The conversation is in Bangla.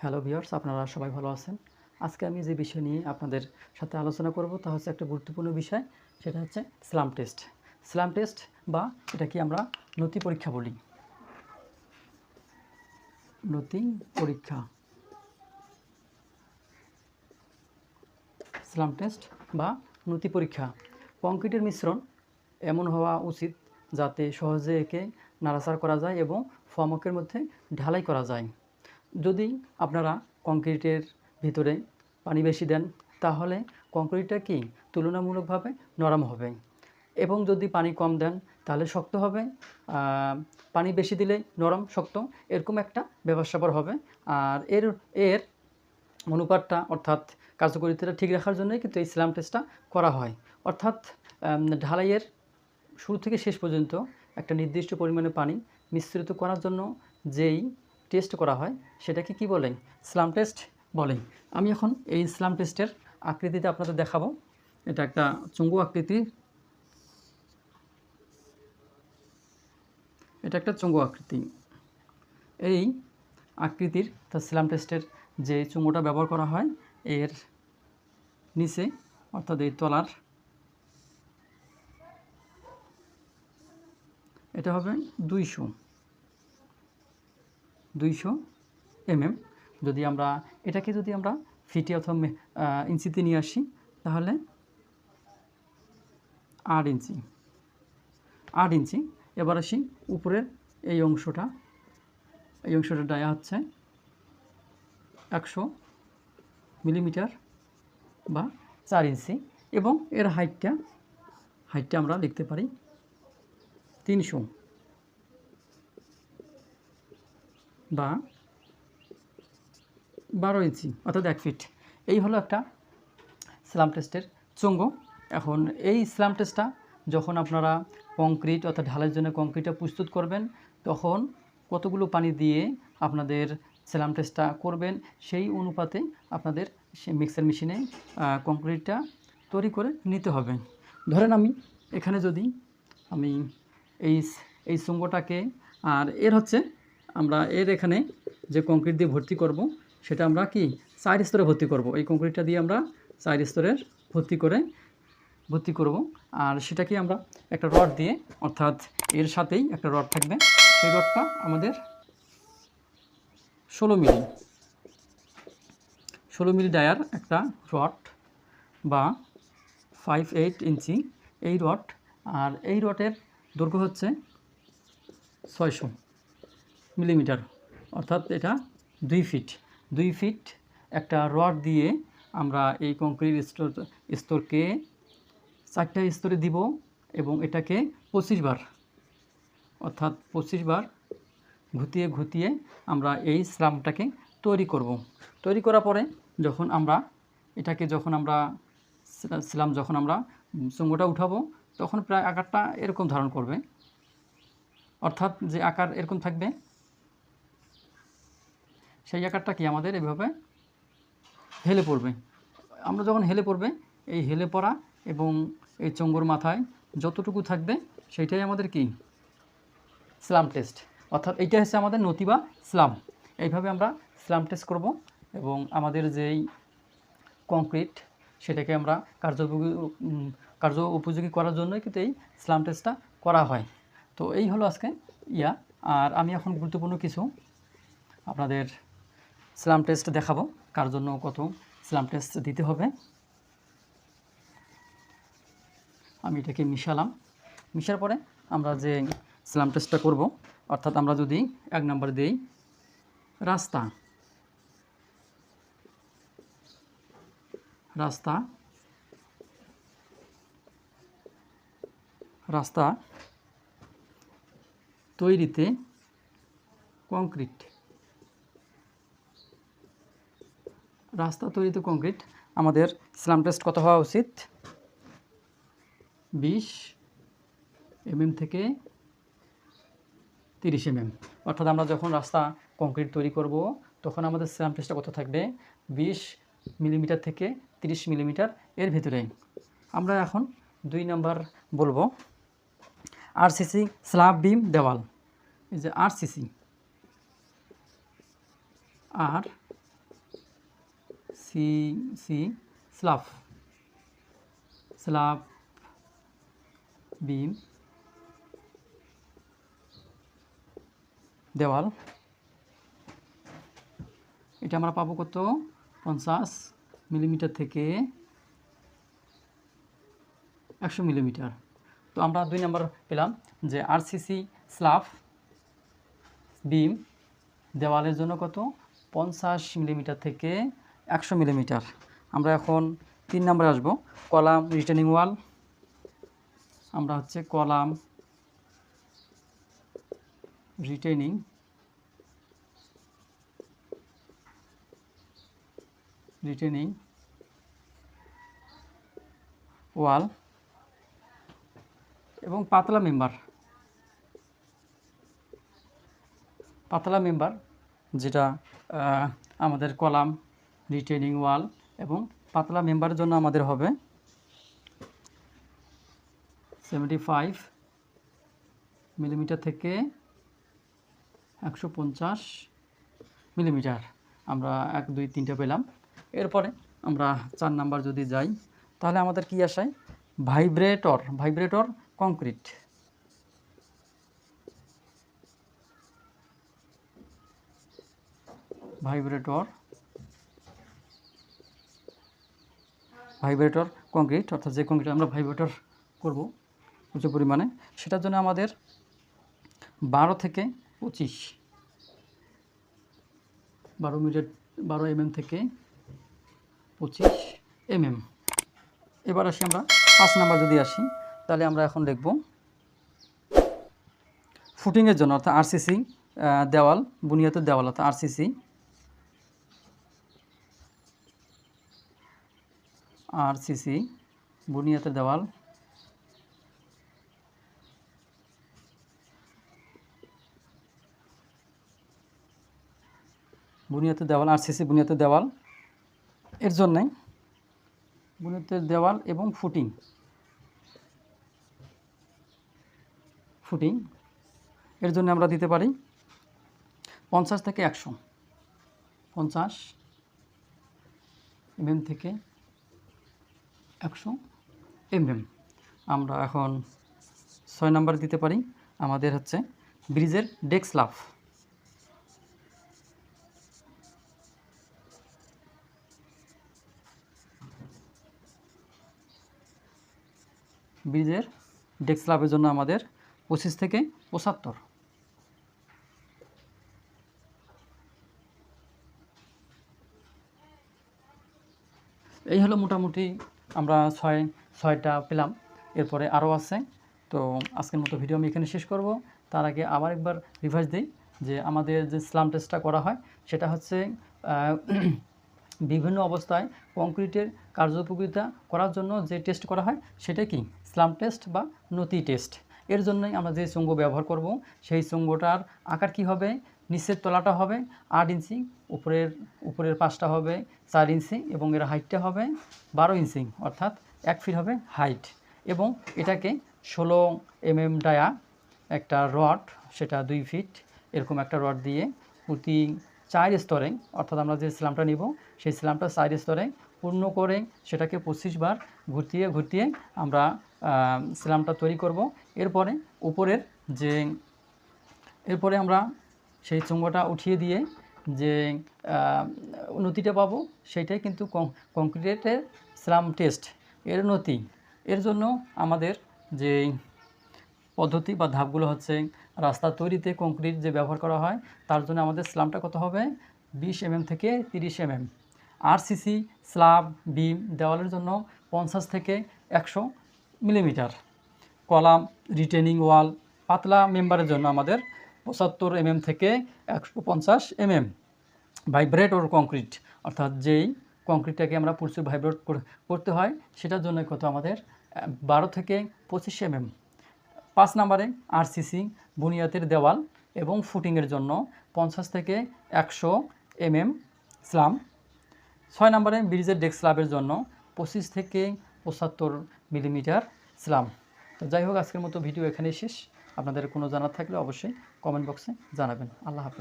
হ্যালো ভিউয়ার্স, আপনারা সবাই ভালো আছেন? আজকে আমি যে বিষয় নিয়ে আপনাদের সাথে আলোচনা করব তা হচ্ছে একটা গুরুত্বপূর্ণ বিষয়, সেটা হচ্ছে স্লাম টেস্ট। স্লাম টেস্ট বা এটাকে আমরা নথি পরীক্ষা বলি। নথি পরীক্ষা। স্লাম টেস্ট বা নথি পরীক্ষা। কংক্রিটের মিশ্রণ এমন হওয়া উচিত যাতে সহজে একে নাড়াচাড়া করা যায় এবং ফমকের মধ্যে ঢালাই করা যায়। যদি আপনারা কংক্রিটের ভিতরে পানি বেশি দেন, তাহলে কংক্রিটটা কি তুলনামূলকভাবে নরম হবে? এবং যদি পানি কম দেন, তাহলে শক্ত হবে। পানি বেশি দিলে নরম, শক্ত, এরকম একটা ব্যাপার স্যাপার হবে। আর এর এর অনুপাতটা, অর্থাৎ কার্যকরিতাটা ঠিক রাখার জন্যই কিন্তু এই স্ল্যাম টেস্টটা করা হয়। অর্থাৎ ঢালাইয়ের শুরু থেকে শেষ পর্যন্ত একটা নির্দিষ্ট পরিমাণে পানি মিশ্রিত করার জন্য যেই টেস্ট করা হয়, সেটাকে কি বলে স্লাম টেস্ট বলে আমি এখন এই স্লাম টেস্টের আকৃতিতে আপনাদের দেখাবো। এটা একটা চুঙ্গু আকৃতি। এটা একটা চুঙ্গু আকৃতি। এই আকৃতির তা স্লাম টেস্টের যে চুঙ্গুটা ব্যবহার করা হয়, এর নিচে, অর্থাৎ এই তলার, এটা হবে দুইশো। দুইশো এমএম। যদি আমরা এটাকে যদি আমরা ফিটে অথবা ইঞ্চিতে নিয়ে আসি, তাহলে আট ইঞ্চি। আট ইঞ্চি। এবার আসি উপরের এই অংশটা। এই অংশটা ডায়া হচ্ছে একশো মিলিমিটার বা চার ইঞ্চি। এবং এর হাইটটা হাইটটা আমরা লিখতে পারি তিনশো। বা বারো ইঞ্চি, অর্থাৎ এক ফিট এই হলো একটা স্লাম টেস্টের চঙ্গ। এখন এই স্লাম টেস্টটা যখন আপনারা কংক্রিট অর্থাৎ ঢালের জন্য কংক্রিটটা প্রস্তুত করবেন, তখন কতগুলো পানি দিয়ে আপনাদের স্লাম টেস্টটা করবেন, সেই অনুপাতে আপনাদের সে মিক্সার মেশিনে কংক্রিটটা তৈরি করে নিতে হবে। ধরেন আমি এখানে যদি আমি এই এই চুঙ্গটাকে, আর এর হচ্ছে আমরা এর এখানে যে কংক্রিট দিয়ে ভর্তি করব, সেটা আমরা কি? চার স্তরে ভর্তি করব। এই কংক্রিটটা দিয়ে আমরা চার স্তরের ভর্তি করে ভর্তি করব। আর সেটাকে আমরা একটা রড দিয়ে, অর্থাৎ এর সাথেই একটা রড থাকবে। সেই রডটা আমাদের ষোলো মিলি ষোলো মিলি ডায়ার একটা রড বা ফাইভ এইট ইঞ্চি এই রড আর এই রডের দৈর্ঘ্য হচ্ছে ছয়শো। মিলিমিটার, অর্থাৎ এটা দুই ফিট। দুই ফিট একটা রড দিয়ে আমরা এই কংক্রিট স্তর, স্তরকে চারটা স্তরে দিব এবং এটাকে পঁচিশ বার, অর্থাৎ পঁচিশ বার ঘুতিয়ে ঘুতিয়ে আমরা এই স্লামটাকে তৈরি করব। তৈরি করার পরে যখন আমরা এটাকে যখন আমরা স্লা- স্লাম যখন আমরা চুঙ্গটা উঠাবো, তখন প্রায় আকারটা এরকম ধারণ করবে। অর্থাৎ যে আকার এরকম থাকবে সেই আকারটা কি আমাদের এভাবে হেলে পড়বে? আমরা যখন হেলে পড়বে, এই হেলে পড়া এবং এই চঙ্গর মাথায় যতটুকু থাকবে, সেইটাই আমাদের কি? Slump test. অর্থাৎ এইটা হচ্ছে আমাদের নতি বা স্লাম। এইভাবে আমরা স্লাম টেস্ট করব এবং আমাদের যেই কংক্রিট, সেটাকে আমরা কার্য কার্য উপযোগী করার জন্যই কিন্তু এই স্লাম টেস্টটা করা হয়। তো এই হলো আজকে ইয়া। আর আমি এখন গুরুত্বপূর্ণ কিছু আপনাদের স্লাম টেস্ট দেখাবো, কার জন্য কত স্লাম টেস্ট দিতে হবে। আমি এটাকে মিশালাম। মিশার পরে আমরা যে স্লাম টেস্টটা করব, অর্থাৎ আমরা যদি এক নাম্বার দিই, রাস্তা। রাস্তা। রাস্তা তৈরিতে কংক্রিট। রাস্তা তৈরিতে কংক্রিট আমাদের স্লাম টেস্ট কত হওয়া উচিত? বিশ এমএম থেকে তিরিশ এমএম অর্থাৎ আমরা যখন রাস্তা কংক্রিট তৈরি করব, তখন আমাদের স্ল্যাম টেস্টটা কত থাকবে? বিশ মিলিমিটার থেকে তিরিশ মিলিমিটার এর ভিতরে। আমরা এখন দুই নাম্বার বলব। আরসিসি স্ল্যাব বিম দেওয়াল। এই যে RCC R C C, slab. Slab beam দেওয়াল। এটা আমরা পাবো কত? পঞ্চাশ মিলিমিটার থেকে একশো মিলিমিটার। তো আমরা দুই নম্বর পেলাম যে আরসিসি স্লাফ বিম দেওয়ালের জন্য কত? পঞ্চাশ মিলিমিটার থেকে একশো মিলিমিটার। আমরা এখন তিন নম্বরে আসব। Column, retaining wall. আমরা হচ্ছে কলাম রিটেনিং রিটেনিং ওয়াল। এবং পাতলা মেম্বার। পাতলা মেম্বার, যেটা আমাদের কলাম রিটেনিং ওয়াল এবং পাতলা মেম্বারের জন্য আমাদের হবে সেভেন্টি ফাইভ মিলিমিটার থেকে একশো পঞ্চাশ মিলিমিটার আমরা এক, দুই, তিনটে পেলাম। এরপরে আমরা চার নাম্বার যদি যাই, তাহলে আমাদের কি আসায় vibrator vibrator concrete vibrator vibrator concrete অর্থাৎ যে কংক্রিট আমরা ভাইব্রেটর করব উঁচু পরিমাণে, সেটার জন্য আমাদের বারো থেকে পঁচিশ, বারো মিটার, বারো এমএম থেকে পঁচিশ এমএম। এবার আসি আমরা পাঁচ নাম্বার যদি আসি, তাহলে আমরা এখন লিখব ফুটিংয়ের জন্য, অর্থাৎ আরসিসি দেওয়াল, বুনিয়াদের দেওয়াল, অর্থাৎ আরসিসি আরসিসি, বুনিয়াদের দেওয়াল। বুনিয়াদের দেওয়াল, আরসিসি বুনিয়াদের দেওয়াল। এর জন্যে বুনিয়াদের দেওয়াল এবং ফুটিং। ফুটিং, এর জন্য আমরা দিতে পারি পঞ্চাশ থেকে একশো। পঞ্চাশ এমএম থেকে একশো। এমএম। আমরা এখন ছয় নাম্বার দিতে পারি। আমাদের হচ্ছে ব্রিজের ডেক্স লাভ ব্রিজের ডেক্স লাভের জন্য আমাদের পঁচিশ থেকে পঁচাত্তর। এই হলো মোটামুটি আমরা ছয়, ছয়টা পেলাম। এরপরে আরও আছে। তো আজকের মতো ভিডিও আমি এখানে শেষ করব। তার আগে আবার একবার রিভাইজ দিই যে আমাদের যে স্লাম টেস্টটা করা হয়, সেটা হচ্ছে বিভিন্ন অবস্থায় কংক্রিটের কার্যোপযোগিতা করার জন্য যে টেস্ট করা হয়, সেটা কি? স্লাম টেস্ট বা নতি টেস্ট। এর জন্যই আমরা যে চুঙ্গ ব্যবহার করব, সেই চুঙ্গটার আকার কি হবে? নিচের তলাটা হবে আট ইঞ্চি, উপরের উপরের পাশটা হবে চার ইঞ্চি এবং এর হাইটটা হবে বারো ইঞ্চি, অর্থাৎ এক ফিট হবে হাইট। এবং এটাকে ষোলো এমএম ডায়া একটা রড, সেটা দুই ফিট, এরকম একটা রড দিয়ে প্রতি চার স্তরে, অর্থাৎ আমরা যে স্ল্যামটা নিব, সেই স্ল্যামটা চার স্তরে পূর্ণ করে সেটাকে পঁচিশ বার ঘুরতিয়ে ঘুরতিয়ে আমরা স্ল্যামটা তৈরি করব। এরপরে উপরের যে, এরপরে আমরা সেই চুঙ্গটা উঠিয়ে দিয়ে যে নতিটা পাবো সেটাই কিন্তু কংক্রিটের স্লাম টেস্ট। এর নতি এর জন্য আমাদের যে পদ্ধতি বা ধাপগুলো হচ্ছে রাস্তা তৈরিতে কংক্রিট যে ব্যবহার করা হয়, তার জন্য আমাদের স্লামটা কত হবে? বিশ এমএম থেকে তিরিশ এমএম। আরসিসি স্লাব বিম দেওয়ালের জন্য পঞ্চাশ থেকে একশো মিলিমিটার। কলাম রিটেনিং ওয়াল, পাতলা মেম্বারের জন্য আমাদের পঁচাত্তর এমএম থেকে একশো পঞ্চাশ এমএম ভাইব্রেট ওর কংক্রিট অর্থাৎ যেই কংক্রিটটাকে আমরা প্রচুর ভাইব্রেট করতে হয়, সেটার জন্য কত আমাদের বারো থেকে পঁচিশ এমএম পাঁচ নম্বরে আরসিসি বুনিয়াদের দেওয়াল এবং ফুটিংয়ের জন্য পঞ্চাশ থেকে একশো এমএম স্লাম ছয় নম্বরে ব্রিজের ডেস্ক স্লাবের জন্য পঁচিশ থেকে পঁচাত্তর মিলিমিটার স্লাম তো যাই হোক, আজকের মতো ভিডিও এখানেই শেষ। আপনাদের কোনো জানার থাকলে অবশ্যই কমেন্ট বক্সে জানাবেন। আল্লাহ হাফেজ।